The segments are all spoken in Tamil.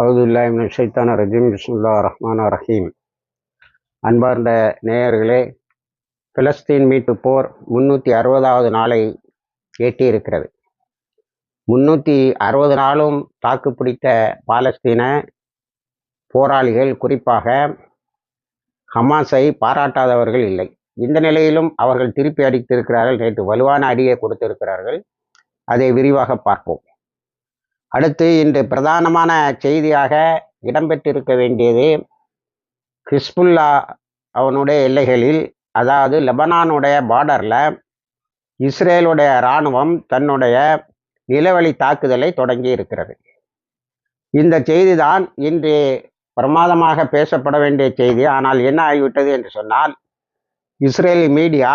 அவுதுல்லாஹிமின் சைத்தான ரஜீம் பிஸ்முல்லா ரஹ்மானா ரஹீம். அன்பார்ந்த நேயர்களே பிலஸ்தீன் மீட்டு போர் முந்நூற்றி அறுபதாவது நாளை எட்டியிருக்கிறது. முந்நூற்றி அறுபது நாளும் தாக்கு பிடித்த பாலஸ்தீன போராளிகள் குறிப்பாக ஹமாஸை பாராட்டாதவர்கள் இல்லை. இந்த நிலையிலும் அவர்கள் திருப்பி அடித்திருக்கிறார்கள் நேற்று வலுவான அடியை கொடுத்திருக்கிறார்கள். அதை விரிவாக பார்ப்போம். அடுத்து இன்று பிரதானமான செய்தியாக இடம்பெற்றிருக்க வேண்டியது ஹிஸ்புல்லா அவனுடைய எல்லைகளில் அதாவது லெபனானுடைய பார்டரில் இஸ்ரேலுடைய இராணுவம் தன்னுடைய நிலவழி தாக்குதலை தொடங்கி இருக்கிறது. இந்த செய்தி தான் இன்று பிரமாதமாக பேசப்பட வேண்டிய செய்தி. ஆனால் என்ன ஆகிவிட்டது என்று சொன்னால் இஸ்ரேல் மீடியா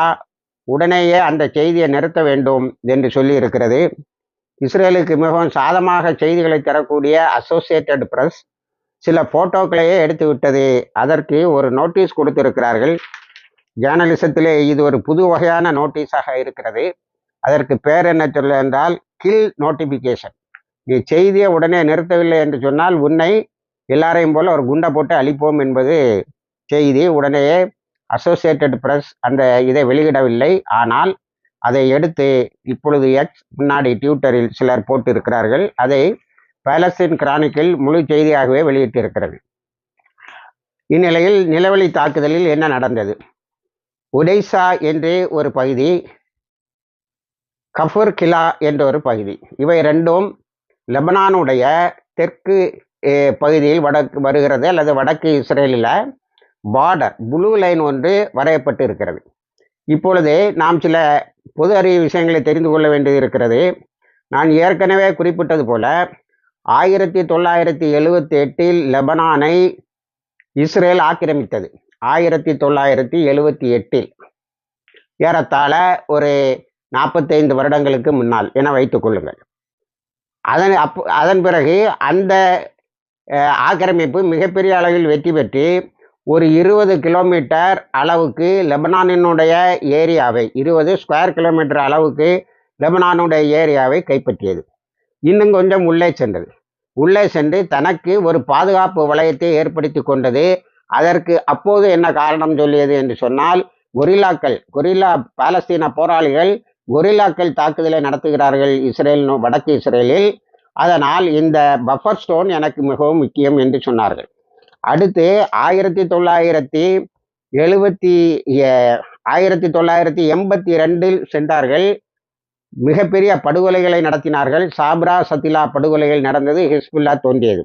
உடனேயே அந்த செய்தியை நிறுத்த வேண்டும் என்று சொல்லி இருக்கிறது இஸ்ரேலுக்கு மிகவும் சாதமாக செய்திகளை தரக்கூடிய அசோசியேட்டட் பிரஸ் சில போட்டோக்களையே எடுத்து விட்டது. அதற்கு ஒரு நோட்டீஸ் கொடுத்திருக்கிறார்கள். ஜேர்னலிசத்திலே இது ஒரு புது வகையான நோட்டீஸாக இருக்கிறது. அதற்கு பேர் என்ன சொல்ல என்றால் கில் நோட்டிஃபிகேஷன் நீ செய்தியை உடனே நிறுத்தவில்லை என்று சொன்னால் உன்னை எல்லாரையும் போல ஒரு குண்டை போட்டு அழிப்போம் என்பது செய்தி. உடனேயே அசோசியேட்டட் பிரஸ் அந்த இதை வெளியிடவில்லை. ஆனால் அதை எடுத்து இப்பொழுது எக்ஸ் முன்னாடி டியூட்டரில் சிலர் போட்டிருக்கிறார்கள். அதை பேலஸ்தீன் கிரானிக்கில் முழு செய்தியாகவே வெளியிட்டிருக்கிறது. இந்நிலையில் நிலவழி தாக்குதலில் என்ன நடந்தது? உடைசா என்று ஒரு பகுதி கஃபூர் கிலா என்ற ஒரு பகுதி. இவை ரெண்டும் லெபனானுடைய தெற்கு பகுதியில் வடக்கு வருகிறது அல்லது வடக்கு இஸ்ரேலில் பார்டர் ப்ளூ லைன் ஒன்று வரையப்பட்டு இருக்கிறது இப்பொழுது நாம் சில பொது அறிவு விஷயங்களை தெரிந்து கொள்ள வேண்டியது இருக்கிறது. நான் ஏற்கனவே குறிப்பிட்டது போல ஆயிரத்தி தொள்ளாயிரத்தி எழுவத்தி எட்டில் லெபனானை இஸ்ரேல் ஆக்கிரமித்தது. ஆயிரத்தி தொள்ளாயிரத்தி எழுவத்தி எட்டில் ஏறத்தாழ ஒரு நாற்பத்தைந்து வருடங்களுக்கு முன்னால் என வைத்துக் கொள்ளுங்கள். அதன் அப் அதன் பிறகு அந்த ஆக்கிரமிப்பு மிகப்பெரிய அளவில் வெற்றி பெற்று ஒரு இருபது கிலோமீட்டர் அளவுக்கு லெபனானினுடைய ஏரியாவை இருபது ஸ்கொயர் கிலோமீட்டர் அளவுக்கு லெபனானுடைய ஏரியாவை கைப்பற்றியது. இன்னும் கொஞ்சம் உள்ளே சென்றது. உள்ளே சென்று தனக்கு ஒரு பாதுகாப்பு வளையத்தை ஏற்படுத்தி கொண்டது. அதற்கு அப்போது என்ன காரணம் சொல்லியது என்று சொன்னால் கொரில்லாக்கள் கொரில்லா பாலஸ்தீன போராளிகள் கொரில்லாக்கள் தாக்குதலை நடத்துகிறார்கள் இஸ்ரேல் வடக்கு இஸ்ரேலில். அதனால் இந்த பஃபர் ஸ்டோன் எனக்கு மிகவும் முக்கியம் என்று சொன்னார்கள். அடுத்து ஆயிரத்தி தொள்ளாயிரத்தி எழுபத்தி ஆயிரத்தி தொள்ளாயிரத்தி எண்பத்தி ரெண்டில் சென்றார்கள். மிகப்பெரிய படுகொலைகளை நடத்தினார்கள். சாப்ரா சத்திலா படுகொலைகள் நடந்தது ஹிஸ்புல்லா தோன்றியது.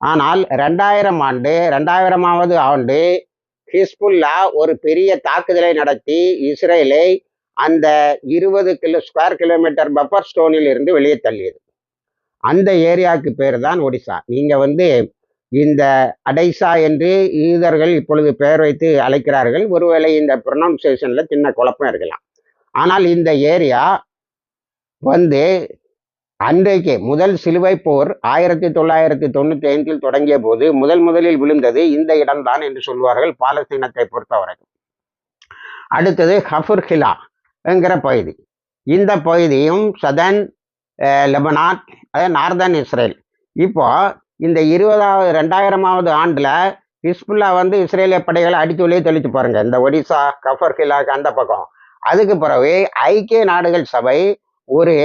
ஆனால் ரெண்டாயிரம் ஆண்டு ரெண்டாயிரமாவது ஆண்டு ஹிஸ்புல்லா ஒரு பெரிய தாக்குதலை நடத்தி இஸ்ரேலை அந்த இருபது கிலோ ஸ்கொயர் கிலோமீட்டர் பஃபர் ஸ்டோனில் இருந்து வெளியே தள்ளியது. அந்த ஏரியாவுக்கு பேர் தான் ஒடிசா. நீங்கள் வந்து இந்த அடைசா என்று ஈதர்கள் இப்பொழுது பெயர் வைத்து அழைக்கிறார்கள். ஒருவேளை இந்த ப்ரொனவுன்சியேஷனில் சின்ன குழப்பம் இருக்கலாம். ஆனால் இந்த ஏரியா வந்து அன்றைக்கு முதல் சிலுவை போர் ஆயிரத்தி தொள்ளாயிரத்தி தொண்ணூற்றி ஐந்தில் தொடங்கிய போது முதல் முதலில் விழுந்தது இந்த இடம்தான் என்று சொல்வார்கள் பாலஸ்தீனத்தை பொறுத்தவரை அடுத்தது ஹஃபுர் ஹிலா என்கிற பகுதி. இந்த பகுதியும் சதன் லெபனான் அதாவது நார்தன் இஸ்ரேல். இப்போ இந்த இருபதாவது ரெண்டாயிரமாவது ஆண்டில் ஹிஸ்புல்லா வந்து இஸ்ரேலிய படைகளை அடித்து வெளியே தெளித்து பாருங்க. இந்த ஒடிசா கஃபர் கிலாக்கு அந்த பக்கம். அதுக்கு பிறகு ஐக்கிய நாடுகள் சபை ஒரு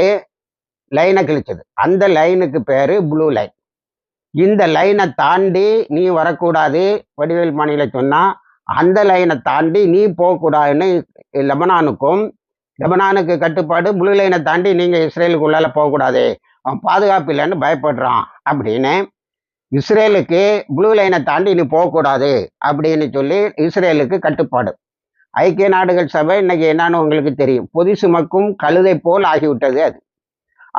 லைனை கிழிச்சது. அந்த லைனுக்கு பேர் ப்ளூ லைன். இந்த லைனை தாண்டி நீ வரக்கூடாது வடிவேல் மாநில சொன்னால் அந்த லைனை தாண்டி நீ போகக்கூடாதுன்னு லெபனானுக்கும் லெபனானுக்கு கட்டுப்பாடு ப்ளூ லைனை தாண்டி நீங்கள் இஸ்ரேலுக்குள்ளால போகக்கூடாது. அவன் பாதுகாப்பு இல்லைன்னு பயப்படுறான் அப்படின்னு இஸ்ரேலுக்கு ப்ளூ லைனை தாண்டி நீ போகக்கூடாது அப்படின்னு சொல்லி இஸ்ரேலுக்கு கட்டுப்பாடு. ஐக்கிய நாடுகள் சபை இன்னைக்கு என்னன்னு உங்களுக்கு தெரியும். பொது சுமக்கும் கழுதை போல் ஆகிவிட்டது அது.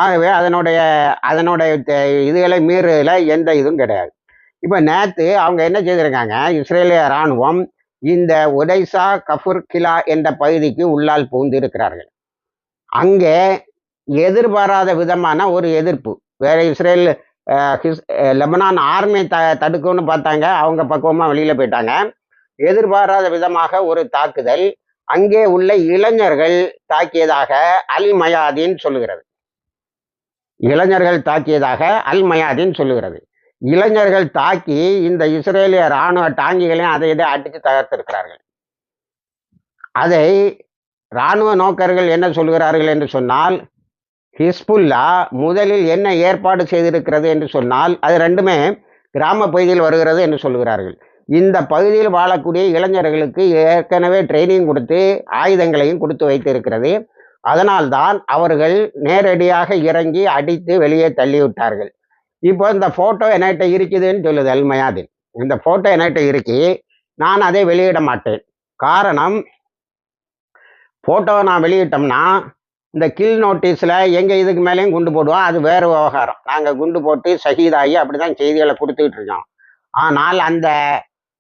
ஆகவே அதனுடைய அதனுடைய இதுகளை மீறல எந்த இதுவும் கிடையாது. இப்போ நேற்று அவங்க என்ன செய்திருக்காங்க? இஸ்ரேலிய இராணுவம் இந்த ஒடைசா கஃபுர் கிலா என்ற பகுதிக்கு உள்ளால் புகுந்து இருக்கிறார்கள் அங்கே எதிர்பாராத விதமான ஒரு எதிர்ப்பு. வேற இஸ்ரேல் லெபனான் ஆர்மி த தடுக்கும்னு பார்த்தாங்க. அவங்க பக்குவமாக வெளியில் போயிட்டாங்க. எதிர்பாராத விதமாக ஒரு தாக்குதல். அங்கே உள்ள இளைஞர்கள் தாக்கியதாக அல் மயாதீன் சொல்லுகிறது. இளைஞர்கள் தாக்கியதாக அல் மயாதீன் சொல்லுகிறது. இளைஞர்கள் தாக்கி இந்த இஸ்ரேலிய இராணுவ டாங்கிகளையும் அதை இதை அடித்து தகர்த்திருக்கிறார்கள். அதை இராணுவ நோக்கர்கள் என்ன சொல்கிறார்கள் என்று சொன்னால் ஹிஸ்புல்லா முதலில் என்ன ஏற்பாடு செய்திருக்கிறது என்று சொன்னால் அது ரெண்டுமே கிராம பகுதியில் வருகிறது என்று சொல்கிறார்கள். இந்த பகுதியில் வாழக்கூடிய இளைஞர்களுக்கு ஏற்கனவே ட்ரைனிங் கொடுத்து ஆயுதங்களையும் கொடுத்து வைத்திருக்கிறது. அதனால்தான் அவர்கள் நேரடியாக இறங்கி அடித்து வெளியே தள்ளிவிட்டார்கள். இப்போ இந்த ஃபோட்டோ என்கிட்ட இருக்குதுன்னு சொல்லுது அல்மயாதின். இந்த ஃபோட்டோ என்கிட்ட இருக்கு நான் அதை வெளியிட மாட்டேன். காரணம் ஃபோட்டோவை நான் வெளியிட்டோம்னா இந்த கில் நோட்டீஸில் எங்கள் இதுக்கு மேலேயும் குண்டு போடுவோம் அது வேறு விவகாரம். நாங்கள் குண்டு போட்டு ஷஹீதாகி அப்படி தான் செய்திகளை கொடுத்துக்கிட்டு இருக்கோம். ஆனால் அந்த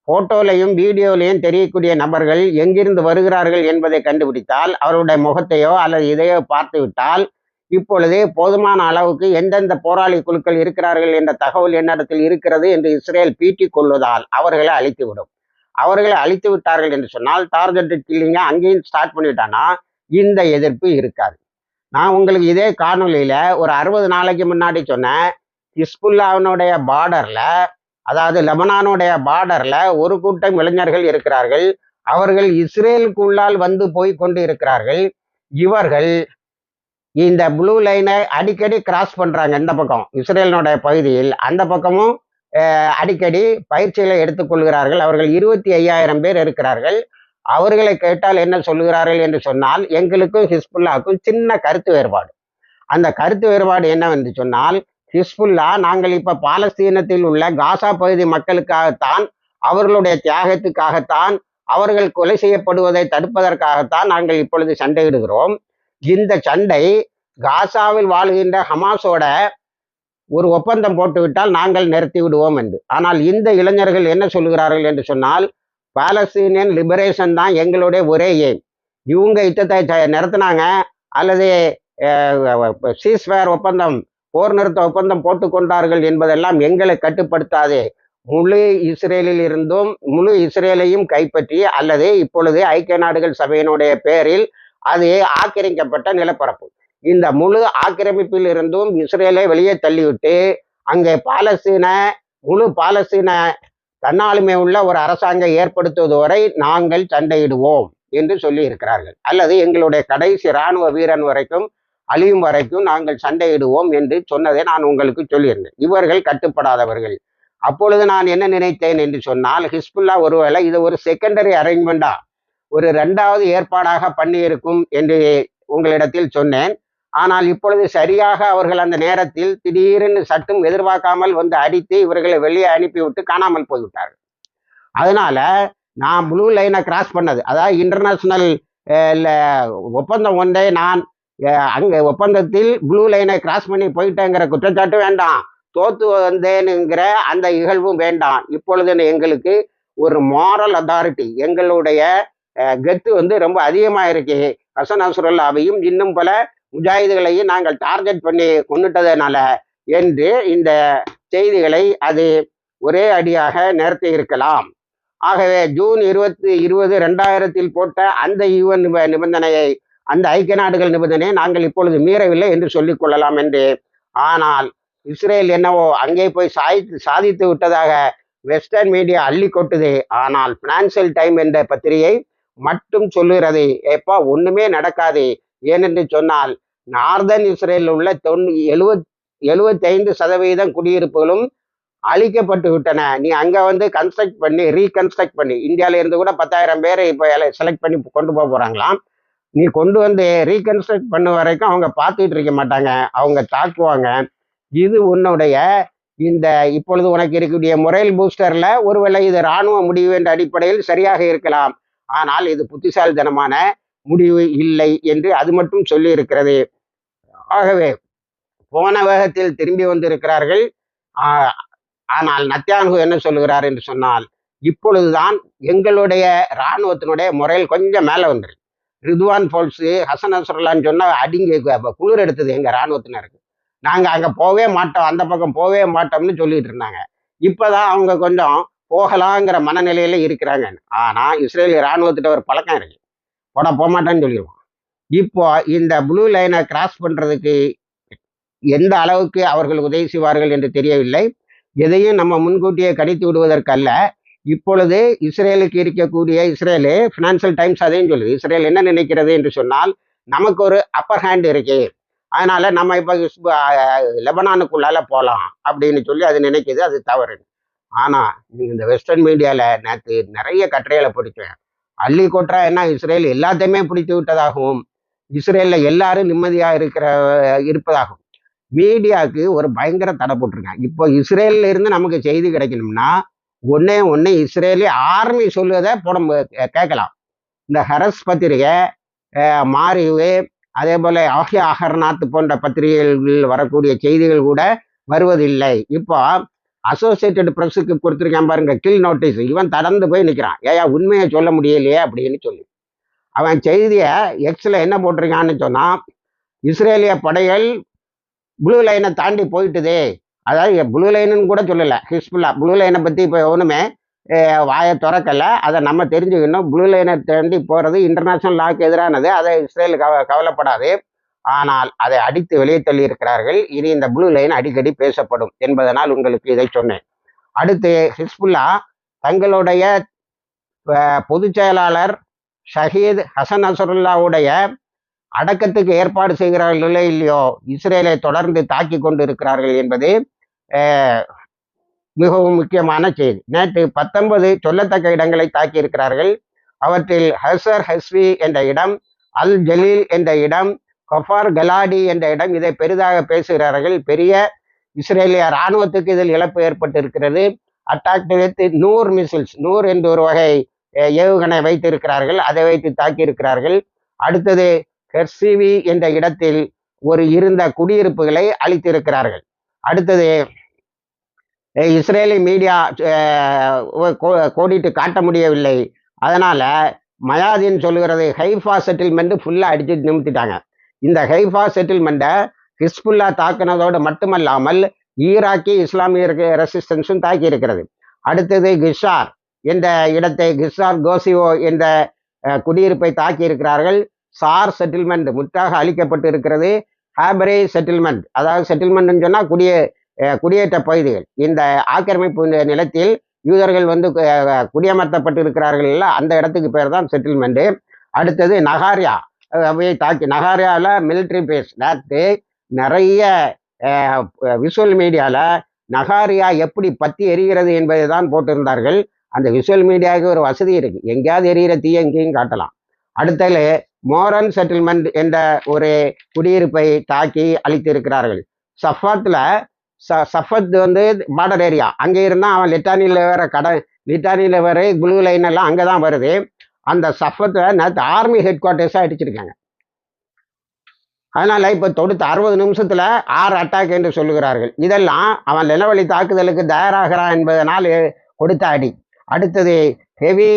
ஃபோட்டோலையும் வீடியோலையும் தெரியக்கூடிய நபர்கள் எங்கிருந்து வருகிறார்கள் என்பதை கண்டுபிடித்தால் அவருடைய முகத்தையோ அல்லது இதையோ பார்த்து விட்டால் இப்பொழுது போதுமான அளவுக்கு எந்தெந்த போராளி குழுக்கள் இருக்கிறார்கள் என்ற தகவல் என்னிடத்தில் இருக்கிறது என்று இஸ்ரேல் பீட்டிக் கொள்வதால் அவர்களை அழித்துவிடும். அவர்களை அழித்து விட்டார்கள் என்று சொன்னால் டார்கெட் கில்லிங்க அங்கேயும் ஸ்டார்ட் பண்ணிட்டானா இந்த எதிர்ப்பு இருக்காது. நான் உங்களுக்கு இதே காணொலியில ஒரு அறுபது நாளைக்கு முன்னாடி சொன்னேன். ஹிஸ்புல்லாவினுடைய பார்டர்ல அதாவது லெபனானுடைய பார்டர்ல ஒரு கூட்டம் இளைஞர்கள் இருக்கிறார்கள். அவர்கள் இஸ்ரேலுக்குள்ளால் வந்து போய் கொண்டு இருக்கிறார்கள். இவர்கள் இந்த ப்ளூ லைனை அடிக்கடி கிராஸ் பண்றாங்க. இந்த பக்கம் இஸ்ரேலினுடைய பகுதியில். அந்த பக்கமும் அடிக்கடி பயிற்சிகளை எடுத்துக்கொள்கிறார்கள். அவர்கள் இருபத்தி ஐயாயிரம் பேர் இருக்கிறார்கள். அவர்களை கேட்டால் என்ன சொல்லுகிறார்கள் என்று சொன்னால் எங்களுக்கும் ஹிஸ்புல்லாவுக்கும் சின்ன கருத்து வேறுபாடு. அந்த கருத்து வேறுபாடு என்னவென்று சொன்னால் ஹிஸ்புல்லா நாங்கள் இப்ப பாலஸ்தீனத்தில் உள்ள காசா பகுதி மக்களுக்காகத்தான் அவர்களுடைய தியாகத்துக்காகத்தான் அவர்கள் கொலை செய்யப்படுவதை தடுப்பதற்காகத்தான் நாங்கள் இப்பொழுது சண்டையிடுகிறோம். இந்த சண்டை காசாவில் வாழ்கின்ற ஹமாஸோட ஒரு ஒப்பந்தம் போட்டுவிட்டால் நாங்கள் நிறுத்தி விடுவோம் என்று. ஆனால் இந்த இளைஞர்கள் என்ன சொல்லுகிறார்கள் என்று சொன்னால் பாலஸ்தீனியன் லிபரேஷன் தான் எங்களுடைய ஒரே எய்ம் இவங்க யுத்தத்தை நிறுத்தினாங்க அல்லது சீஸ்வேர் ஒப்பந்தம் போர் நிறுத்த ஒப்பந்தம் போட்டுக்கொண்டார்கள் என்பதெல்லாம் எங்களை கட்டுப்படுத்தாது. முழு இஸ்ரேலில் இருந்தும் முழு இஸ்ரேலையும் கைப்பற்றி அல்லது இப்பொழுது ஐக்கிய நாடுகள் சபையினுடைய பேரில் அது ஆக்கிரமிக்கப்பட்ட நிலப்பரப்பு. இந்த முழு ஆக்கிரமிப்பில் இருந்தும் இஸ்ரேலை வெளியே தள்ளிவிட்டு அங்கே பாலஸ்தீன முழு பாலஸ்தீன தன்னாளுமை உள்ள ஒரு அரசாங்கம் ஏற்படுத்துவது வரை நாங்கள் சண்டையிடுவோம் என்று சொல்லி இருக்கிறார்கள் அல்லது எங்களுடைய கடைசி இராணுவ வீரன் வரைக்கும் அழியும் வரைக்கும் நாங்கள் சண்டையிடுவோம் என்று சொன்னதை நான் உங்களுக்கு சொல்லியிருந்தேன். இவர்கள் கட்டுப்படாதவர்கள். அப்பொழுது நான் என்ன நினைத்தேன் என்று சொன்னால் ஹிஸ்புல்லா ஒருவேளை இது ஒரு செகண்டரி அரேஞ்ச்மெண்டா ஒரு இரண்டாவது ஏற்பாடாக பண்ணியிருக்கும் என்று உங்களிடத்தில் சொன்னேன். ஆனால் இப்பொழுது சரியாக அவர்கள் அந்த நேரத்தில் திடீரென்று சட்டும் எதிர்பார்க்காமல் வந்து அடித்து இவர்களை வெளியே அனுப்பிவிட்டு காணாமல் போய்விட்டார்கள். அதனால நான் ப்ளூ லைனை கிராஸ் பண்ணது. அதாவது இன்டர்நேஷனல் ஒப்பந்தம் ஒன்றே நான் அங்கே ஒப்பந்தத்தில் ப்ளூ லைனை கிராஸ் பண்ணி போயிட்டேங்கிற குற்றச்சாட்டு வேண்டாம். தோத்து வந்தேனுங்கிற அந்த இகழ்வும் வேண்டாம். இப்பொழுது எங்களுக்கு ஒரு மாரல் அத்தாரிட்டி எங்களுடைய கெத்து வந்து ரொம்ப அதிகமாக இருக்கு ஹசன் அசுரல்லாவையும் இன்னும் பல முஜாஹிதுகளையும் நாங்கள் டார்கெட் பண்ணி கொண்டுட்டதனால என்று இந்த செய்திகளை அது ஒரே அடியாக நிறுத்தி இருக்கலாம். ஆகவே ஜூன் இருபத்தி இருபது ரெண்டாயிரத்தில் போட்ட அந்த யுஎன் நிபந்தனையை அந்த ஐக்கிய நாடுகள் நிபந்தனையை நாங்கள் இப்பொழுது மீறவில்லை என்று சொல்லிக் கொள்ளலாம் என்று. ஆனால் இஸ்ரேல் என்னவோ அங்கே போய் சாதித்து சாதித்து விட்டதாக வெஸ்டர்ன் மீடியா அள்ளி கொட்டுது. ஆனால் பினான்சியல் டைம் என்ற பத்திரிகை மட்டும் சொல்லுகிறது. எப்பா ஒண்ணுமே நடக்காது. ஏனென்று சொன்னால் நார்தன் இஸ்ரேலில் உள்ள தொண்ணூ எழுவத் எழுவத்தைந்து சதவீதம் குடியிருப்புகளும் அழிக்கப்பட்டு விட்டன. நீ அங்க வந்து கன்ஸ்ட்ரக்ட் பண்ணி ரீகன்ஸ்ட்ரக்ட் பண்ணி இந்தியால இருந்து கூட பத்தாயிரம் பேரை இப்போ செலக்ட் பண்ணி கொண்டு போக போறாங்களாம். நீ கொண்டு வந்து ரீகன்ஸ்ட்ரக்ட் பண்ண வரைக்கும் அவங்க பார்த்துட்டு இருக்க மாட்டாங்க. அவங்க தாக்குவாங்க. இது உன்னுடைய இந்த இப்பொழுது உனக்கு இருக்கக்கூடிய முறையில் பூஸ்டர்ல ஒருவேளை இது இராணுவ முடிவு என்ற அடிப்படையில் சரியாக இருக்கலாம். ஆனால் இது புத்திசாலித்தனமான முடிவு இல்லை என்று அது மட்டும் சொல்லி இருக்கிறது. ஆகவே போன வேகத்தில் திரும்பி வந்திருக்கிறார்கள். ஆனால் நத்தியான்கு என்ன சொல்லுகிறார் என்று சொன்னால் இப்பொழுதுதான் எங்களுடைய இராணுவத்தினுடைய முறையில் கொஞ்சம் மேலே வந்துருக்கு ரிதுவான் போல்ஸு ஹசன் அசரலான்னு சொன்னா அடிங்க குளிர் எடுத்தது எங்க இராணுவத்தினருக்கு. நாங்க அங்க போவே மாட்டோம் அந்த பக்கம் போவே மாட்டோம்னு சொல்லிட்டு இருந்தாங்க. இப்பதான் அவங்க கொஞ்சம் போகலாங்கிற மனநிலையில இருக்கிறாங்க. ஆனா இஸ்ரேல் இராணுவத்திட்ட ஒரு பழக்கம் இருக்கு. போட போக மாட்டேன்னு சொல்லிடுவோம். இப்போ இந்த ப்ளூ லைனை கிராஸ் பண்ணுறதுக்கு எந்த அளவுக்கு அவர்கள் உதவி செய்வார்கள் என்று தெரியவில்லை. எதையும் நம்ம முன்கூட்டியே கணித்து விடுவதற்கல்ல. இப்பொழுது இஸ்ரேலுக்கு இருக்கக்கூடிய இஸ்ரேலு ஃபினான்சியல் டைம்ஸ் அதையும் சொல்லுது. இஸ்ரேல் என்ன நினைக்கிறது என்று சொன்னால் நமக்கு ஒரு அப்பர் ஹேண்ட் இருக்கு. அதனால நம்ம இப்போ லெபனானுக்குள்ளால போகலாம் அப்படின்னு சொல்லி அது நினைக்குது. அது தவறு. ஆனால் நீங்கள் இந்த வெஸ்டர்ன் மீடியாவில் நேற்று நிறைய கட்டுரைகளை பிடிச்சேன். அள்ளி கொட்டுறா என்ன? இஸ்ரேல் எல்லாத்தையுமே பிடித்து விட்டதாகவும் இஸ்ரேலில் எல்லாரும் நிம்மதியாக இருக்கிற இருப்பதாகும். மீடியாவுக்கு ஒரு பயங்கர தடை போட்டிருக்காங்க. இப்போ இஸ்ரேல்ல இருந்து நமக்கு செய்தி கிடைக்கணும்னா ஒன்னே ஒன்று இஸ்ரேலி ஆர்மி சொல்லுவதை போட கேட்கலாம். இந்த ஹரஸ் பத்திரிகை மாறிவு மாரிவு அதே போல ஆகிய அகர்நாத் போன்ற பத்திரிகைகளில் வரக்கூடிய செய்திகள் கூட வருவதில்லை. இப்போ அசோசியேட்டட் ப்ரெஸ்ஸுக்கு கொடுத்துருக்கேன் பாருங்க கில் நோட்டீஸ் இவன் தடந்து போய் நிற்கிறான் ஏயா உண்மையை சொல்ல முடியலையே அப்படின்னு சொல்லி. அவன் செய்தியை எக்ஸில் என்ன போட்டிருக்கான்னு சொன்னால் இஸ்ரேலிய படைகள் ப்ளூ லைனை தாண்டி போயிட்டுதே. அதாவது ப்ளூ லைனுன்னு கூட சொல்லலை. ஹிஸ்புல்லா ப்ளூ லைனை பற்றி இப்போ ஒன்றுமே வாயை திறக்கலை. அதை நம்ம தெரிஞ்சுக்கணும். ப்ளூ லைனை தாண்டி போகிறது இன்டர்நேஷ்னல் லாக்கு எதிரானது. அதை இஸ்ரேல் கவ கவலைப்படாது. ஆனால் அதை அடித்து வெளியே தள்ளி இருக்கிறார்கள். இனி இந்த ப்ளூ லைன் அடிக்கடி பேசப்படும் என்பதனால் உங்களுக்கு இதை சொன்னேன். அடுத்து ஹிஸ்புல்லா தங்களுடைய பொதுச் செயலாளர் ஷஹீத் ஹசன் அசருல்லாவுடைய அடக்கத்துக்கு ஏற்பாடு செய்கிறார்களோ இல்லையோ? இஸ்ரேலை தொடர்ந்து தாக்கி கொண்டு இருக்கிறார்கள் என்பது மிகவும் முக்கியமான செய்தி. நேற்று பத்தொன்பது சொல்லத்தக்க இடங்களை தாக்கி இருக்கிறார்கள் அவற்றில் ஹசர் ஹஸ்வி என்ற இடம் அல் ஜலீல் என்ற இடம் கஃபார் கலாடி என்ற இடம் இதை பெரிதாக பேசுகிறார்கள். பெரிய இஸ்ரேலிய இராணுவத்துக்கு இதில் இழப்பு ஏற்பட்டிருக்கிறது. அட்டாக் வித் நூறு மிசில்ஸ் நூறு என்ற ஒரு வகை ஏவுகணை வைத்திருக்கிறார்கள் அதை வைத்து தாக்கியிருக்கிறார்கள். அடுத்தது ஹெர்சிவி என்ற இடத்தில் ஒரு இருந்த குடியிருப்புகளை அளித்திருக்கிறார்கள் அடுத்தது இஸ்ரேலி மீடியா கோ- கோடிட்டு காட்ட முடியவில்லை. அதனால மயாதீன் சொல்கிறது ஹைஃபா செட்டில்மெண்ட் ஃபுல்லாக அடிச்சு நிமித்திட்டாங்க. இந்த ஹைஃபா செட்டில்மெண்ட்டை ஹிஸ்புல்லா தாக்குனதோடு மட்டுமல்லாமல் ஈராக்கி இஸ்லாமிய ரெசிஸ்டன்ஸும் தாக்கி இருக்கிறது அடுத்தது கிஷார். என்ற இடத்தை கிஸ்டார் கோசிவோ என்ற குடியிருப்பை தாக்கி இருக்கிறார்கள் சார் செட்டில்மெண்ட் முற்றாக அளிக்கப்பட்டு இருக்கிறது ஹேபரே செட்டில்மெண்ட் அதாவது செட்டில்மெண்ட்னு சொன்னால் குடிய குடியேற்ற பகுதிகள். இந்த ஆக்கிரமிப்பு நிலத்தில் யூதர்கள் வந்து குடியமர்த்தப்பட்டு இருக்கிறார்கள் இல்லை அந்த இடத்துக்கு பேர் தான் செட்டில்மெண்ட்டு அடுத்தது நகாரியா அவையை தாக்கி நகாரியாவில் மிலிட்ரி பேஸ் நேற்று நிறைய விஷுவல் மீடியாவில் நகாரியா எப்படி பற்றி எரிகிறது என்பதை தான் போட்டிருந்தார்கள். அந்த விஷுவல் மீடியாவுக்கு ஒரு வசதி இருக்கு. எங்கேயாவது எரியிற தீய எங்கேயும் காட்டலாம். அடுத்தது மோரன் செட்டில்மெண்ட் என்ற ஒரு குடியிருப்பை தாக்கி அழித்திருக்கிறார்கள். சஃபாத்தில் ச சஃபத் வந்து பார்டர் ஏரியா அங்கே இருந்தால் அவன் லிட்டானியில் வேற கடை லிட்டானியில் வேற குளு லைன் எல்லாம் அங்கே தான் வருது. அந்த சஃபத்தில் நேற்று ஆர்மி ஹெட் குவார்ட்டர்ஸாக அடிச்சிருக்காங்க அதனால் இப்போ தொடுத்த அறுபது நிமிஷத்தில் ஆறு அட்டாக் என்று சொல்லுகிறார்கள். இதெல்லாம் அவன் நிலவழி தாக்குதலுக்கு தயாராகிறான் என்பதனால் கொடுத்த அடி. அடுத்தது heavy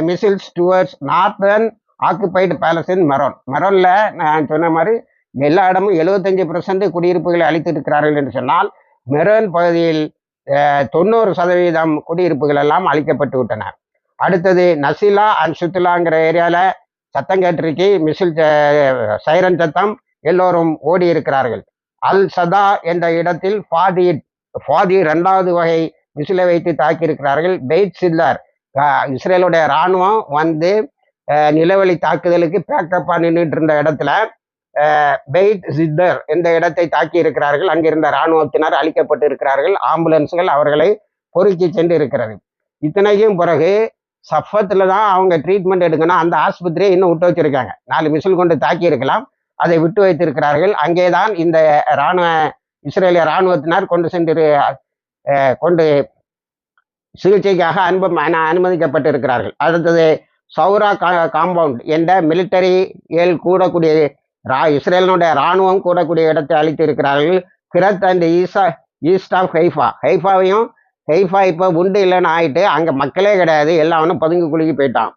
missiles towards northern occupied பேலஸின் Meron மெரோனில் நான் சொன்ன மாதிரி எல்லா இடமும் எழுபத்தஞ்சு பர்சன்ட் குடியிருப்புகளை அழித்திருக்கிறார்கள் என்று சொன்னால் மெரோன் பகுதியில் தொண்ணூறு சதவீதம் குடியிருப்புகள் எல்லாம் அழிக்கப்பட்டு விட்டன. அடுத்தது நசிலா அண்ட் சுத்துலாங்கிற ஏரியாவில் சத்தம் கேட்டிருக்கு மிசில் ச- சைரன் சத்தம் எல்லோரும் ஓடி இருக்கிறார்கள் அல் சதா என்ற இடத்தில் ஃபாதி ஃபாதி ரெண்டாவது வகை மிசிலை வைத்து தாக்கியிருக்கிறார்கள். பெய்த் சில்லார் இஸ்ரேலுடைய இராணுவம் வந்து நிலவழி தாக்குதலுக்கு பேக்கப்பாக நின்றுட்டு இருந்த இடத்துல பெய்த் சித்தர் இந்த இடத்தை தாக்கி இருக்கிறார்கள் அங்கிருந்த இராணுவத்தினர் அழிக்கப்பட்டு இருக்கிறார்கள் ஆம்புலன்ஸ்கள் அவர்களை பொறுக்கி சென்று இருக்கிறது இத்தனைக்கும் பிறகு சஃபத்தில் தான் அவங்க ட்ரீட்மெண்ட் எடுக்கணும். அந்த ஆஸ்பத்திரியை இன்னும் விட்டு வச்சிருக்காங்க. நாலு மிசில் கொண்டு தாக்கி இருக்கலாம் அதை விட்டு வைத்திருக்கிறார்கள். அங்கே தான் இந்த இராணுவ இஸ்ரேலிய இராணுவத்தினர் கொண்டு சென்று கொண்டு சிகிச்சைக்காக அன்பு அனுமதிக்கப்பட்டிருக்கிறார்கள். அடுத்தது சௌரா கா காம்பவுண்ட் என்ற மிலிட்டரி ஏல் கூடக்கூடிய ரா இஸ்ரேலினுடைய இராணுவம் கூடக்கூடிய இடத்தை அளித்து இருக்கிறார்கள் கிரத் அண்ட் ஈசா ஈஸ்ட் ஆஃப் ஹைஃபா. ஹைஃபாவையும் ஹைஃபா இப்போ உண்டு இல்லைன்னு ஆயிட்டு அங்கே மக்களே கிடையாது. எல்லாவனும் பதுங்கி குலுக்கி போயிட்டான்.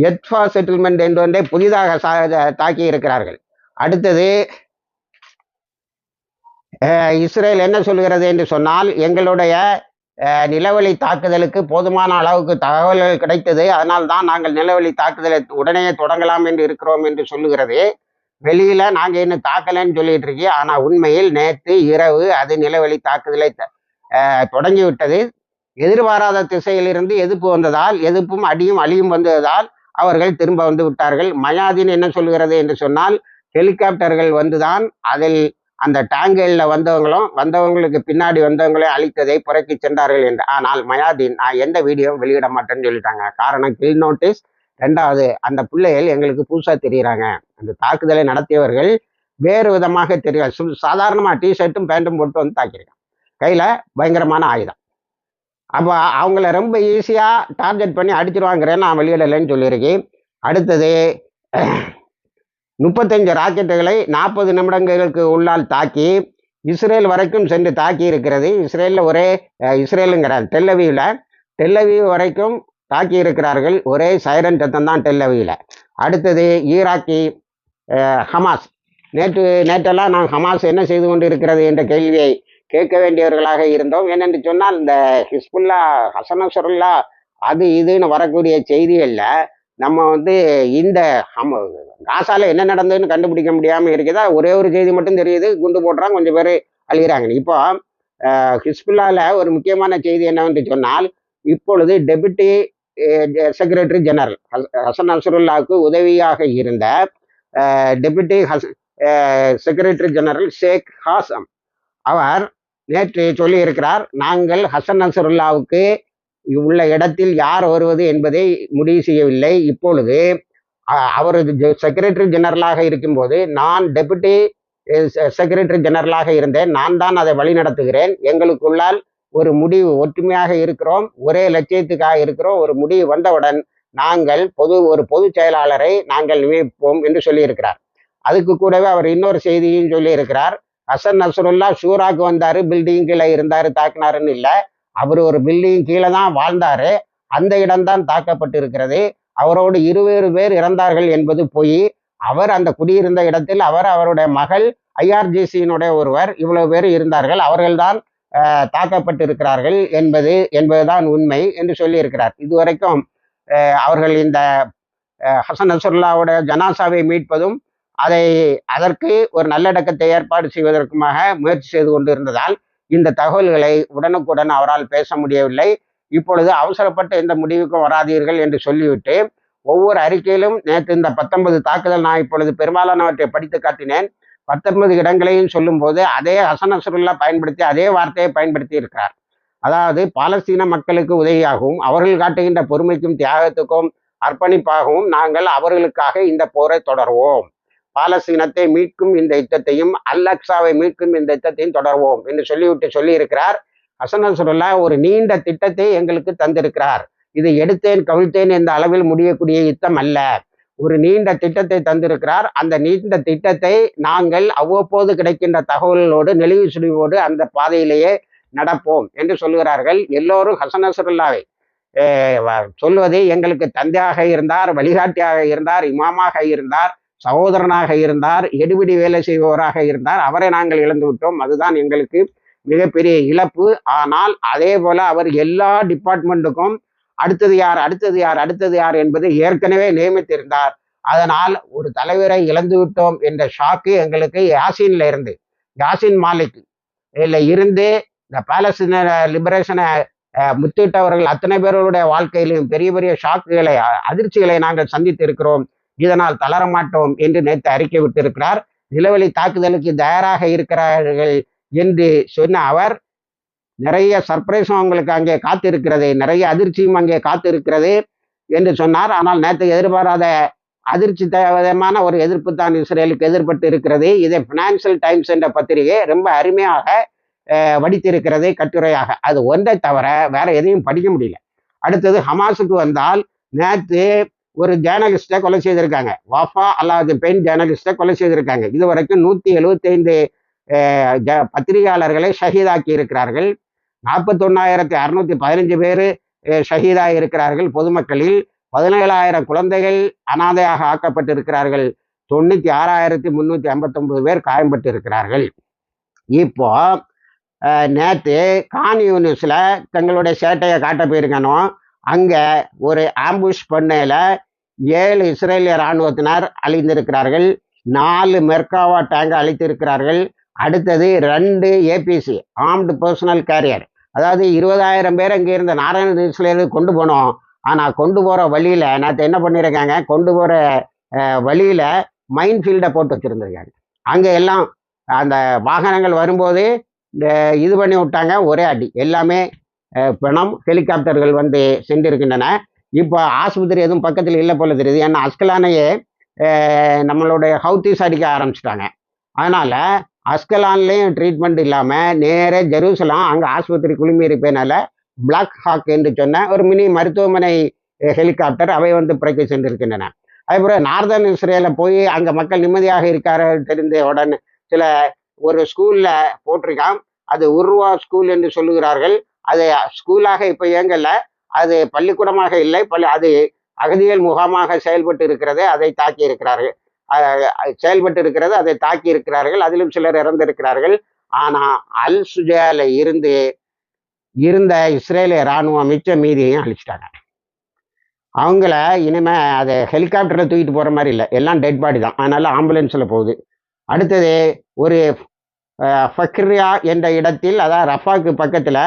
எத்ஃபா செட்டில்மெண்ட் என்று ஒன்றை புதிதாக சா- தாக்கி இருக்கிறார்கள் அடுத்தது இஸ்ரேல் என்ன சொல்கிறது என்று சொன்னால் எங்களுடைய நிலவழி தாக்குதலுக்கு போதுமான அளவுக்கு தகவல்கள் கிடைத்தது. அதனால் தான் நாங்கள் நிலவழி தாக்குதலை உடனே தொடங்கலாம் என்று இருக்கிறோம் என்று சொல்லுகிறது. வெளியில நாங்கள் இன்னும் தாக்கலைன்னு சொல்லிட்டு இருக்கோம் ஆனால் உண்மையில் நேற்று இரவு அது நிலவழி தாக்குதலை தொடங்கி விட்டது தொடங்கிவிட்டது. எதிர்பாராத திசையிலிருந்து எதிர்ப்பு வந்ததால் எதிர்ப்பும் அடியும் அழியும் வந்ததால் அவர்கள் திரும்ப வந்து விட்டார்கள். மயாதீன் என்ன சொல்கிறது என்று சொன்னால் ஹெலிகாப்டர்கள் வந்துதான் அதில் அந்த டேங்குகளில் வந்தவங்களும் வந்தவங்களுக்கு பின்னாடி வந்தவங்களே அழித்ததை புறக்கி சென்றார்கள் என்று. ஆனால் மயாதீன் நான் எந்த வீடியோவும் வெளியிட மாட்டேன்னு சொல்லிட்டாங்க. காரணம் கில் நோட்டீஸ். ரெண்டாவது அந்த பிள்ளைகள் எங்களுக்கு புதுசாக தெரியுறாங்க. அந்த தாக்குதலை நடத்தியவர்கள் வேறு விதமாக தெரியாது. சு சாதாரணமாக டிஷர்ட்டும் பேண்ட்டும் போட்டு வந்து தாக்கிருக்கேன் கையில் பயங்கரமான ஆயுதம். அப்போ அவங்கள ரொம்ப ஈஸியாக டார்கெட் பண்ணி அடிச்சிருவாங்கிறேன்னு நான் வெளியிடலைன்னு சொல்லியிருக்கேன். அடுத்தது முப்பத்தஞ்சு ராக்கெட்டுகளை நாற்பது நிமிடங்களுக்கு உள்ளால் தாக்கி இஸ்ரேல் வரைக்கும் சென்று தாக்கி இருக்கிறது. இஸ்ரேலில் ஒரே இஸ்ரேலுங்கிறார். டெல்லவியில் டெல்லவியூ வரைக்கும் தாக்கி இருக்கிறார்கள். ஒரே சைரன் சத்தம் தான் டெல்லவியில் அடுத்தது ஈராக்கி ஹமாஸ். நேற்று நேற்றெல்லாம் நான் ஹமாஸ் என்ன செய்து கொண்டு இருக்கிறது என்ற கேள்வியை கேட்க வேண்டியவர்களாக இருந்தோம். ஏனென்று சொன்னால் இந்த ஹிஸ்புல்லா ஹசனசுருல்லா அது இதுன்னு வரக்கூடிய செய்திகளில் நம்ம வந்து இந்த காசால என்ன நடந்ததுன்னு கண்டுபிடிக்க முடியாமல் இருக்குதா? ஒரே ஒரு செய்தி மட்டும் தெரியுது. குண்டு போடுறாங்க கொஞ்சம் பேர் அழிகிறாங்க இப்போ ஹிஸ்புல்லாவில் ஒரு முக்கியமான செய்தி என்னவென்று சொன்னால் இப்பொழுது டெபுட்டி செக்ரட்டரி ஜெனரல் ஹசன் அசருல்லாவுக்கு உதவியாக இருந்த டெபுட்டி ஹஸ் செக்ரட்டரி ஜெனரல் ஷேக் ஹாசம் அவர் நேற்று சொல்லியிருக்கிறார் நாங்கள் ஹசன் அசருல்லாவுக்கு உள்ள இடத்தில் யார் வருவது என்பதை முடிவு செய்யவில்லை. இப்பொழுது அவரது செக்ரட்டரி ஜெனரலாக இருக்கும்போது நான் டெபுட்டி செக்ரட்டரி ஜெனரலாக இருந்தேன். நான் தான் அதை வழி நடத்துகிறேன் எங்களுக்குள்ளால் ஒரு முடிவு ஒற்றுமையாக இருக்கிறோம். ஒரே லட்சியத்துக்காக இருக்கிறோம். ஒரு முடிவு வந்தவுடன் நாங்கள் பொது ஒரு பொதுச் செயலாளரை நாங்கள் நியமிப்போம் என்று சொல்லியிருக்கிறார். அதுக்கு கூடவே அவர் இன்னொரு செய்தியும் சொல்லியிருக்கிறார். ஹசன் நசருல்லா ஷூராக்கு வந்தாரு பில்டிங் கீழே இருந்தாரு தாக்குனாருன்னு இல்லை. அவர் ஒரு பில்டிங் கீழே தான் வாழ்ந்தாரு. அந்த இடம்தான் தாக்கப்பட்டு இருக்கிறது அவரோடு இருவேறு பேர் இறந்தார்கள் என்பது போய். அவர் அந்த குடியிருந்த இடத்தில் அவர் அவருடைய மகள் ஐஆர்ஜிசியினுடைய ஒருவர் இவ்வளவு பேர் இருந்தார்கள். அவர்கள்தான் தாக்கப்பட்டிருக்கிறார்கள் என்பது என்பதுதான் உண்மை என்று சொல்லியிருக்கிறார். இதுவரைக்கும் அவர்கள் இந்த ஹசன் நசுல்லாவுடைய ஜனாசாவை மீட்பதும் அதை அதற்கு ஒரு நல்லடக்கத்தை ஏற்பாடு செய்வதற்குமாக முயற்சி செய்து கொண்டிருந்ததால் இந்த தகவல்களை உடனுக்குடன் அவரால் பேச முடியவில்லை. இப்பொழுது அவசரப்பட்டு எந்த முடிவுக்கும் வராதீர்கள் என்று சொல்லிவிட்டு ஒவ்வொரு அறிக்கையிலும் நேற்று இந்த பத்தொன்பது தாக்குதல் நான் இப்பொழுது பெரும்பாலானவற்றை படித்து காட்டினேன். பத்தொன்பது இடங்களையும் சொல்லும்போது அதே ஹசன் பயன்படுத்தி அதே வார்த்தையை பயன்படுத்தி இருக்கிறார் அதாவது பாலஸ்தீன மக்களுக்கு உதவியாகவும் அவர்கள் காட்டுகின்ற பொறுமைக்கும் தியாகத்துக்கும் அர்ப்பணிப்பாகவும் நாங்கள் அவர்களுக்காக இந்த போரை தொடர்வோம். பாலஸ்தீனத்தை மீட்கும் இந்த யுத்தத்தையும் அல்லக்ஸாவை மீட்கும் இந்த யுத்தத்தையும் தொடர்வோம் என்று சொல்லிவிட்டு சொல்லியிருக்கிறார். ஹசன் நசருல்லா ஒரு நீண்ட திட்டத்தை எங்களுக்கு தந்திருக்கிறார். இது எடுத்தேன் கவிழ்த்தேன் என்ற அளவில் முடியக்கூடிய யுத்தம் அல்ல. ஒரு நீண்ட திட்டத்தை தந்திருக்கிறார். அந்த நீண்ட திட்டத்தை நாங்கள் அவ்வப்போது கிடைக்கின்ற தகவல்களோடு நெளிவு சுழிவோடு அந்த பாதையிலேயே நடப்போம் என்று சொல்லுகிறார்கள். எல்லோரும் ஹசன் நசருல்லாவை சொல்வது எங்களுக்கு தந்தையாக இருந்தார் வழிகாட்டியாக இருந்தார் இமாமாக இருந்தார். சகோதரனாக இருந்தார் எடுபிடி வேலை செய்பவராக இருந்தார். அவரை நாங்கள் இழந்து விட்டோம். அதுதான் எங்களுக்கு மிகப்பெரிய இழப்பு. ஆனால் அதே போல அவர் எல்லா டிபார்ட்மெண்ட்டுக்கும் அடுத்தது யார் அடுத்தது யார் அடுத்தது யார் என்பதை ஏற்கனவே நியமித்திருந்தார். அதனால் ஒரு தலைவரை இழந்து விட்டோம் என்ற ஷாக்கு எங்களுக்கு யாசின்ல இருந்து யாசின் மாலிக் இதில் இருந்து இந்த பாலஸ்தீன லிபரேஷனை முத்திட்டவர்கள் அத்தனை பேர்களுடைய வாழ்க்கையிலும் பெரிய பெரிய ஷாக்குகளை அதிர்ச்சிகளை நாங்கள் சந்தித்து இருக்கிறோம் இதனால் தளர மாட்டோம் என்று நேற்று அறிக்கை விட்டிருக்கிறார். நிலவெளி தாக்குதலுக்கு தயாராக இருக்கிறார்கள் என்று சொன்ன அவர் நிறைய சர்ப்ரைஸும் அவங்களுக்கு அங்கே காத்திருக்கிறது நிறைய அதிர்ச்சியும் அங்கே காத்திருக்கிறது என்று சொன்னார். ஆனால் நேற்று எதிர்பாராத அதிர்ச்சி விதமான ஒரு எதிர்ப்பு தான் இஸ்ரேலுக்கு எதிர்பட்டு இருக்கிறது. இதை பினான்சியல் டைம்ஸ் என்ற பத்திரிகை ரொம்ப அருமையாக வடித்திருக்கிறது கட்டுரையாக. அது ஒன்றை தவிர வேற எதையும் படிக்க முடியல. அடுத்தது ஹமாஸுக்கு வந்தால் நேற்று ஒரு ஜேர்னலிஸ்டை கொலை செய்திருக்காங்க. வாஃபா அல்லாது பெண் ஜேர்னலிஸ்டை கொலை செய்திருக்காங்க. இது வரைக்கும் நூற்றி எழுபத்தைந்து பத்திரிகையாளர்களை ஷஹீதாக்கி இருக்கிறார்கள். நாற்பத்தொன்னாயிரத்தி அறுநூத்தி பதினஞ்சு பேர் ஷஹீதாக இருக்கிறார்கள். பொதுமக்களில் பதினேழாயிரம் குழந்தைகள் அனாதையாக ஆக்கப்பட்டிருக்கிறார்கள். தொண்ணூற்றி ஆறாயிரத்தி முந்நூற்றி ஐம்பத்தொம்பது பேர் காயம்பட்டு இருக்கிறார்கள் இப்போ நேற்று கான் யூனிஸில் தங்களுடைய சேட்டையை காட்ட போயிருக்கணும். அங்கே ஒரு ஆம்புஷ் பண்ணையில் ஏழு இஸ்ரேலிய இராணுவத்தினர் அழிந்திருக்கிறார்கள். நாலு மெர்காவா டேங்கை அழித்திருக்கிறார்கள். அடுத்தது ரெண்டு ஏபிசி ஆர்ம்டு பர்சனல் கேரியர் அதாவது இருபதாயிரம் பேர் இங்கே இருந்த நாராயணகிருஷ்ணலேருந்து கொண்டு போனோம். ஆனால் கொண்டு போகிற வழியில் நேற்று என்ன பண்ணியிருக்காங்க கொண்டு போகிற வழியில் மைன் ஃபீல்டை போட்டு வச்சுருந்துருக்காங்க. அங்கே எல்லாம் அந்த வாகனங்கள் வரும்போது இந்த இது பண்ணி விட்டாங்க ஒரே அடி. எல்லாமே பிணம் ஹெலிகாப்டர்கள் வந்து சென்றிருக்கின்றன. இப்போ ஆஸ்பத்திரி எதுவும் பக்கத்தில் இல்லை போல தெரியுது. ஏன்னா அஸ்கலானையே நம்மளுடைய ஹவுத்தீஸ் அடிக்க ஆரம்பிச்சிட்டாங்க. அதனால் அஸ்கலான்லேயும் ட்ரீட்மெண்ட் இல்லாமல் நேரே ஜெருசலாம் அங்கே ஆஸ்பத்திரி குழுமி இருப்பதனால பிளாக் ஹாக் என்று சொன்ன ஒரு மினி மருத்துவமனை ஹெலிகாப்டர் அவை வந்து பிறக்க சென்றிருக்கின்றன. அதுபோல் நார்தர்ன் இஸ்ரேலில் போய் அங்கே மக்கள் நிம்மதியாக இருக்காரு தெரிந்த உடனே சில ஒரு ஸ்கூலில் போட்டிருக்கான். அது உருவா ஸ்கூல் என்று சொல்லுகிறார்கள். அது ஸ்கூலாக இப்போ இயங்கலை அது பள்ளிக்கூடமாக இல்லை பள்ளி அது அகதிகள் முகாமாக செயல்பட்டு இருக்கிறது அதை தாக்கி இருக்கிறார்கள். செயல்பட்டு இருக்கிறது அதை தாக்கி இருக்கிறார்கள் அதிலும் சிலர் இறந்திருக்கிறார்கள். ஆனால் அல் சுஜால இருந்து இருந்த இஸ்ரேலிய இராணுவம் மிச்ச மீதியையும் அழிச்சிட்டாங்க. அவங்கள இனிமே அதை ஹெலிகாப்டரில் தூக்கிட்டு போகிற மாதிரி இல்லை. எல்லாம் டெட் பாடி தான். அதனால ஆம்புலன்ஸில் போகுது. அடுத்தது ஒரு ஃபக்ரியா என்ற இடத்தில் அதாவது ரஃபாக்கு பக்கத்தில்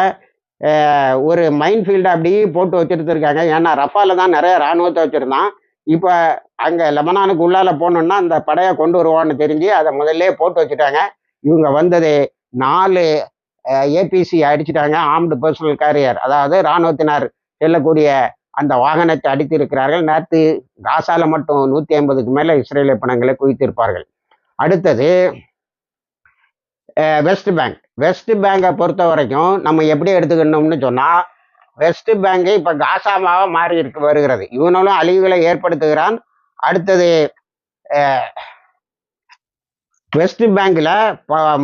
ஒரு மைண்ட் ஃபீல்டை அப்படியே போட்டு வச்சுருந்துருக்காங்க ஏன்னா ரஃபால தான் நிறைய இராணுவத்தை வச்சுருந்தான். இப்போ அங்கே லெபனானுக்கு உள்ளால போகணுன்னா அந்த படையை கொண்டு வருவான்னு தெரிஞ்சு அதை முதல்ல போட்டு வச்சுட்டாங்க. இவங்க வந்தது நாலு ஏபிசி அடிச்சிட்டாங்க ஆர்ம்டு பர்சனல் கேரியர் அதாவது இராணுவத்தினர் செல்லக்கூடிய அந்த வாகனத்தை அடித்து இருக்கிறார்கள். நேற்று காசால மட்டும் நூற்றி ஐம்பதுக்கு மேலே இஸ்ரேலிய பணங்களை குவித்திருப்பார்கள். அடுத்தது வெஸ்ட் பேங்க். வெஸ்ட் பேங்கை பொறுத்த வரைக்கும் நம்ம எப்படி எடுத்துக்கணும்னு சொன்னால் வெஸ்ட் பேங்கு இப்போ காசாமாவாக மாறி இருக்கு வருகிறது. இவனும் அழிவுகளை ஏற்படுத்துகிறான். அடுத்தது வெஸ்ட் பேங்கில்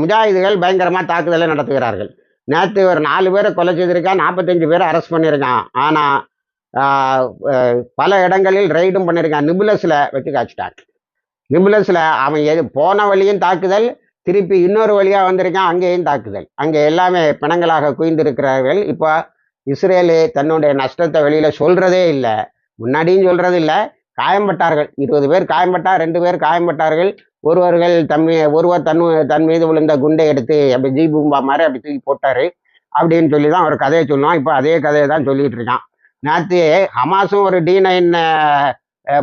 முஜாஹிதுகள் பயங்கரமாக தாக்குதலை நடத்துகிறார்கள். நேற்று ஒரு நாலு பேரை கொலை செய்திருக்கான் நாற்பத்தஞ்சு பேரை அரெஸ்ட் பண்ணியிருக்கான். ஆனால் பல இடங்களில் ரைடும் பண்ணியிருக்கான். நிபுலஸில் வச்சு காய்ச்சிட்டாங்க. நிபுலஸில் அவன் எது போன வழியும் தாக்குதல் திருப்பி இன்னொரு வழியாக வந்திருக்கான். அங்கேயும் தாக்குதல். அங்கே எல்லாமே பிணங்களாக குவிந்திருக்கிறார்கள். இப்போ இஸ்ரேலு தன்னுடைய நஷ்டத்தை வெளியில் சொல்கிறதே இல்லை. முன்னாடியும் சொல்கிறது இல்லை. காயம்பட்டார்கள். இருபது பேர் காயம்பட்டா ரெண்டு பேர் காயம்பட்டார்கள். ஒருவர்கள் தம்மி ஒருவர் தன் தன் மீது விழுந்த குண்டை எடுத்து அப்படி ஜீ பூம்பா மாதிரி அப்படி தூக்கி போட்டார். அப்படின்னு சொல்லி தான் ஒரு கதையை சொல்லுவான். இப்போ அதே கதையை தான் சொல்லிட்டு இருக்கான். நேற்று ஹமாஸும் ஒரு டி நைன்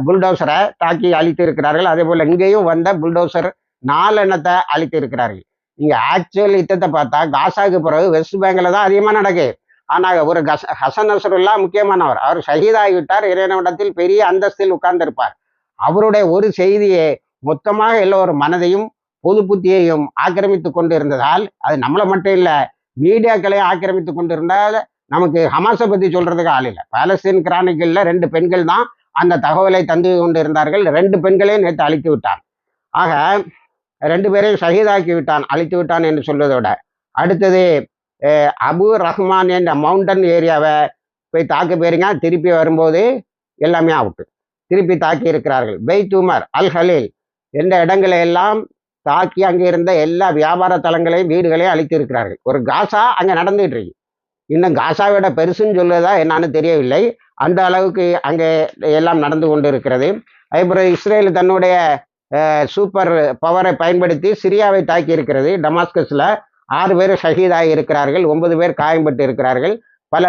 புல்டோசரை தாக்கி அழித்து இருக்கிறார்கள் அதே போல் இங்கேயும் வந்த புல்டோசர் நாலெண்ணத்தை அழித்து இருக்கிறார்கள் இங்கே ஆக்சுவல் யுத்தத்தை பார்த்தா காசாவுக்கு பிறகு வெஸ்ட் பேங்கில் தான் அதிகமாக நடக்கு. ஆனால் ஒரு கச ஹசன் நசருல்லா முக்கியமானவர். அவர் ஷஹீதாகிவிட்டார். இறைவனிடத்தில் பெரிய அந்தஸ்தில் உட்கார்ந்திருப்பார். அவருடைய ஒரு செய்தியை மொத்தமாக எல்லோரும் மனதையும் பொது புத்தியையும் ஆக்கிரமித்து கொண்டு இருந்ததால் அது நம்மளை மட்டும் இல்லை மீடியாக்களையும் ஆக்கிரமித்து கொண்டு இருந்தால் நமக்கு ஹமாஸை பற்றி சொல்றதுக்கு ஆள் இல்லை. பாலஸ்தீன் கிரானிக்கல்ல ரெண்டு பெண்கள் தான் அந்த தகவலை தந்து கொண்டு இருந்தார்கள் ரெண்டு பெண்களையும் நேற்று அழித்து விட்டார் ஆக ரெண்டு பேரையும் ஷஹீதாக்கி விட்டான் அழித்து விட்டான் என்று சொல்வதோட. அடுத்தது அபு ரஹ்மான் என்ற மவுண்டன் ஏரியாவை போய் தாக்க போயிருங்க. திருப்பி வரும்போது எல்லாமே அவுட்டு திருப்பி தாக்கி இருக்கிறார்கள். பெய்த் உமர் அல் ஹலீல் என்ற இடங்களை எல்லாம் தாக்கி அங்கே இருந்த எல்லா வியாபார தலங்களையும் வீடுகளையும் அழித்து இருக்கிறார்கள். ஒரு காசா அங்கே நடந்துகிட்டு இருக்கு. இன்னும் காசாவோட பெருசுன்னு சொல்லுவதா என்னன்னு தெரியவில்லை. அந்த அளவுக்கு அங்கே எல்லாம் நடந்து கொண்டு இருக்கிறது அதேபோல் இஸ்ரேல் தன்னுடைய சூப்பர் பவரை பயன்படுத்தி சிரியாவை தாக்கி இருக்கிறது டமாஸ்கஸில் ஆறு பேர் ஷஹீதாகி இருக்கிறார்கள். ஒன்பது பேர் காயம்பட்டு இருக்கிறார்கள். பல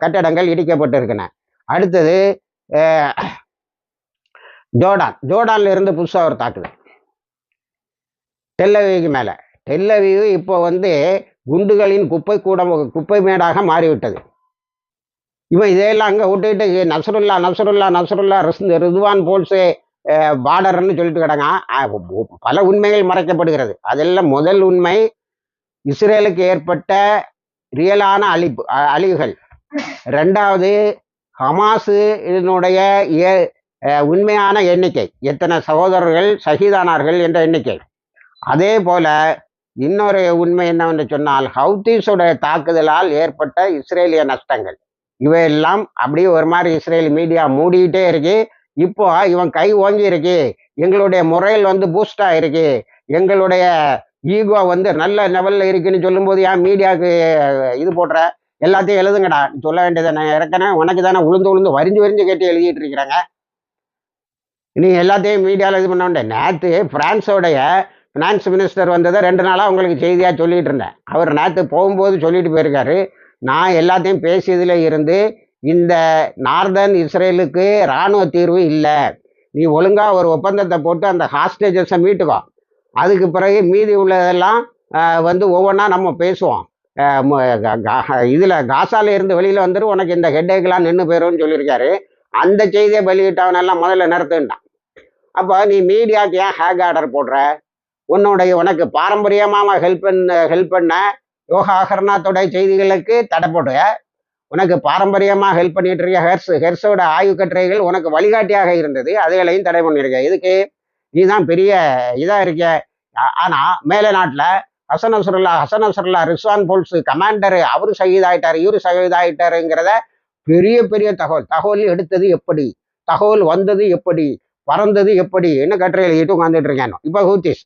கட்டடங்கள் இடிக்கப்பட்டிருக்கின அடுத்தது ஜோடான் ஜோர்டான். இருந்து புதுசாக ஒரு தாக்குதல். டெல்லவிக்கு மேலே. டெல்லவியூ இப்போ வந்து குண்டுகளின் குப்பை கூடம் குப்பை மேடாக மாறிவிட்டது. இவன் இதையெல்லாம் அங்கே விட்டுக்கிட்டு நசருல்லா நசருல்லா நசருல்லா ரிஸ்- ரிதுவான் போல்ஸே பார்டர்னு சொல்லிட்டு கிடங்க பல உண்மைகள் மறைக்கப்படுகிறது. அதெல்லாம் முதல் உண்மை இஸ்ரேலுக்கு ஏற்பட்ட ரியலான அழிப்பு அழிவுகள். ரெண்டாவது ஹமாஸு இதனுடைய ஏ- உண்மையான எண்ணிக்கை. எத்தனை சகோதரர்கள் ஷஹீதானார்கள் என்ற எண்ணிக்கை. அதே போல இன்னொரு உண்மை என்னவென்று சொன்னால் ஹவுத்தீஸுடைய தாக்குதலால் ஏற்பட்ட இஸ்ரேலிய நஷ்டங்கள். இவையெல்லாம் அப்படியே ஒரு மாதிரி இஸ்ரேல் மீடியா மூடிக்கிட்டே இருக்கு. இப்போ இவன் கை ஓங்கி இருக்கு. எங்களுடைய முறையில் வந்து பூஸ்டா இருக்கு. எங்களுடைய ஈகோ வந்து நல்ல லெவல்ல இருக்குன்னு சொல்லும்போது ஏன் மீடியாவுக்கு இது போடுற? எல்லாத்தையும் எழுதுங்கடா. சொல்ல வேண்டியதை நான் இறக்கணும் உனக்கு தானே உளுந்து உளுந்து வரிஞ்சு வரிஞ்சு கேட்டு எழுதிட்டு இருக்கிறாங்க நீ எல்லாத்தையும் மீடியாவில் இது பண்ண வேண்டிய நேற்று பிரான்ஸோடைய ஃபினான்ஸ் மினிஸ்டர் வந்ததை ரெண்டு நாளாக உங்களுக்கு செய்தியாக சொல்லிட்டு இருந்தேன். அவர் நேற்று போகும்போது சொல்லிட்டு போயிருக்காரு. நான் எல்லாத்தையும் பேசியதில் இருந்து இந்த நார்தன் இஸ்ரேலுக்கு இராணுவ தீர்வு இல்லை. நீ ஒழுங்காக ஒரு ஒப்பந்தத்தை போட்டு அந்த ஹாஸ்டேஜஸை மீட்டுக்கோ. அதுக்கு பிறகு மீதி உள்ளதெல்லாம் வந்து ஒவ்வொன்றா நம்ம பேசுவோம். இதில் காசால இருந்து வெளியில் வந்துட்டு உனக்கு இந்த ஹெட்டேக்கெலாம் நின்று போயிடும்னு சொல்லியிருக்காரு. அந்த செய்தியை வெளியிட்டவனெல்லாம் முதல்ல நிறுத்துட்டான் அப்போ நீ மீடியாவுக்கு ஏன் ஹேக் ஆர்டர் போடுற? உன்னுடைய உனக்கு பாரம்பரியமாக ஹெல்ப் பண்ண ஹெல்ப் பண்ண யோகா அகர்நாத்தோடைய செய்திகளுக்கு தடை போட்டு உனக்கு பாரம்பரியமாக ஹெல்ப் பண்ணிட்டு இருக்க ஹெர்ஸ் ஹெர்ஸோட ஆய்வு கட்டுரைகள் உனக்கு வழிகாட்டியாக இருந்தது. அதுகளையும் தடை பண்ணியிருக்க இதுக்கு நீதான் பெரிய இதாக இருக்க. ஆனால் மேலே நாட்டில் Hassan Nasrallah Hassan Nasrallah Rizwan poles commander அவரு சகிதாயிட்டார் இவரு சகிதாயிட்டாருங்கிறத பெரிய பெரிய தகவல். தகவல் எடுத்தது எப்படி? தகவல் வந்தது எப்படி? பறந்தது எப்படி? என்ன கட்டுரை எழுதிட்டு உட்காந்துட்டு இருக்கேன்? இப்போ ஹூத்திஸ்.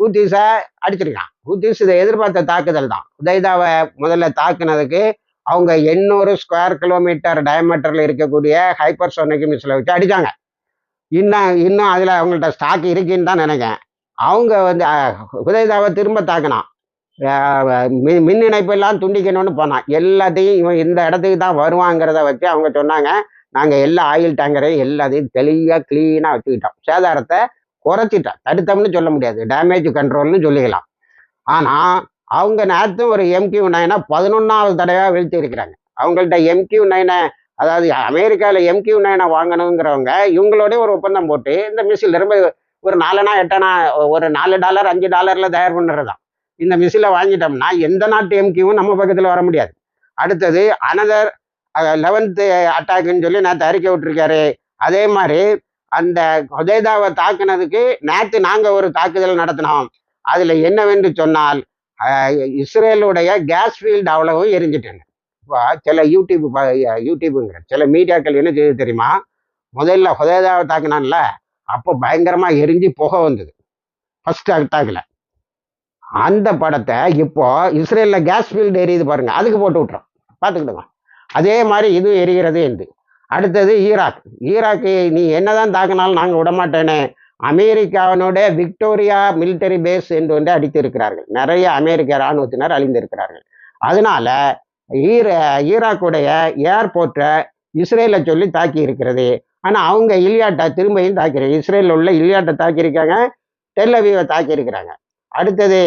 ஹூத்திஸை அடிச்சிருக்கான். ஹூத்திஸ் இதை எதிர்பார்த்த தாக்குதல் தான். உதைதாவை முதல்ல தாக்குனதுக்கு அவங்க எண்ணூறு ஸ்கொயர் கிலோமீட்டர் டயமீட்டரில் இருக்கக்கூடிய ஹைப்பர் ஹைப்பர்சோனிக் மிஸ்ஸில் வச்சு அடித்தாங்க இன்னும் இன்னும் அதில் அவங்கள்ட்ட ஸ்டாக் இருக்குன்னு தான் நினைக்கிறேன். அவங்க வந்து உதயதாவை திரும்ப தாக்கினான். மின் மின் இணைப்பெல்லாம் துண்டிக்கணும்னு போனான். எல்லாத்தையும் இவன் இந்த இடத்துக்கு தான் வருவாங்கிறத வச்சு அவங்க சொன்னாங்க. நாங்கள் எல்லா ஆயில் டேங்கரையும் எல்லாத்தையும் தெளிவாக க்ளீனாக வச்சுக்கிட்டோம். சேதாரத்தை குறைச்சிட்டோம். தடுத்தோம்னு சொல்ல முடியாது. டேமேஜ் கண்ட்ரோல்னு சொல்லிக்கலாம். ஆனால் அவங்க நேரத்து ஒரு எம்கியூ நைனை பதினொன்றாவது தடவையாக வீழ்த்தி இருக்கிறாங்க அவங்கள்ட்ட எம்கியூ நைனை அதாவது அமெரிக்காவில் எம்கியூ நைனை வாங்கணுங்கிறவங்க இவங்களோட ஒரு ஒப்பந்தம் போட்டு இந்த மிசில் ரொம்ப ஒரு நாலுனா எட்டனா ஒரு நாலு டாலர் அஞ்சு டாலரில் தயார் பண்ணுறது தான் இந்த மிசிலை வாங்கிட்டோம்னா எந்த நாட்டு எம்கியூவும் நம்ம பக்கத்தில் வர முடியாது. அடுத்தது அனதர் லெவன்த்து அட்டாக்குன்னு சொல்லி நேற்று அறிக்கை விட்டுருக்காரு. அதே மாதிரி அந்த ஹுதேதாவை தாக்குனதுக்கு நேற்று நாங்கள் ஒரு தாக்குதல் நடத்தினோம். அதில் என்னவென்று சொன்னால் இஸ்ரேலுடைய கேஸ் ஃபீல்டு அவ்வளவு எரிஞ்சிட்டாங்க இப்போ சில யூடியூப் ப- யூடியூப்புங்கிற சில மீடியாக்கள் என்ன செய்யுது தெரியுமா? முதல்ல ஹுதேதாவை தாக்குனான்ல அப்போ பயங்கரமாக எரிஞ்சு புகை வந்தது. ஃபர்ஸ்ட் அட்டாக்ல அந்த படத்தை இப்போ இஸ்ரேலில் கேஸ் ஃபீல்டு எரியுது பாருங்க அதுக்கு போட்டு விட்டுறோம். பார்த்துக்கிடுங்க. அதே மாதிரி இது எரிகிறது என்று. அடுத்தது ஈராக். ஈராக்கு நீ என்னதான் தாக்கினாலும் நாங்கள் விடமாட்டேனே அமெரிக்காவினுடைய விக்டோரியா மிலிட்டரி பேஸ் என்று வந்து அடித்திருக்கிறார்கள். நிறைய அமெரிக்க இராணுவத்தினர் அழிந்திருக்கிறார்கள். அதனால ஈர ஈராக்குடைய ஏர்போர்ட்டை இஸ்ரேலை சொல்லி தாக்கி இருக்கிறது ஆனால் அவங்க இலியாட்டை திரும்பியும் தாக்கிறாங்க இஸ்ரேலில் உள்ள இலியாட்டை தாக்கியிருக்காங்க டெல்லவியை தாக்கியிருக்கிறாங்க. அடுத்தது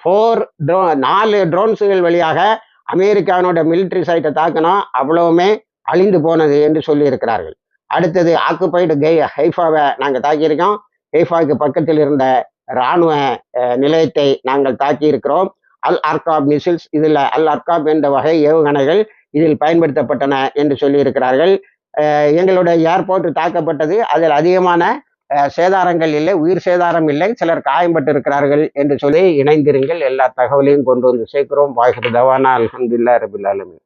ஃபோர் ட்ரோ நாலு ட்ரோன்ஸுகள் வழியாக அமெரிக்காவினோட மிலிட்ரி சைட்டை தாக்கணும் அவ்வளவுமே அழிந்து போனது என்று சொல்லியிருக்கிறார்கள். அடுத்தது ஆக்குபைடு கை ஹைஃபாவை நாங்கள் தாக்கியிருக்கோம். ஹைஃபாவுக்கு பக்கத்தில் இருந்த இராணுவ நிலையத்தை நாங்கள் தாக்கியிருக்கிறோம். அல் அர்காப் மிசில்ஸ் இதில் அல் அர்காப் என்ற வகை ஏவுகணைகள் இதில் பயன்படுத்தப்பட்டன என்று சொல்லியிருக்கிறார்கள். எங்களுடைய ஏர்போர்ட் தாக்கப்பட்டது. அதில் அதிகமான சேதாரங்கள் இல்லை உயிர் சேதாரம் இல்லை. சிலர் காயம்பட்டு இருக்கிறார்கள் என்று சொல்லி இணைந்திருங்கள். எல்லா தகவலையும் கொண்டு வந்து சேர்க்கிறோம். வாய்ஸ் தவானா அல்ஹம்துல்லா ரபில் ஆலமீன்.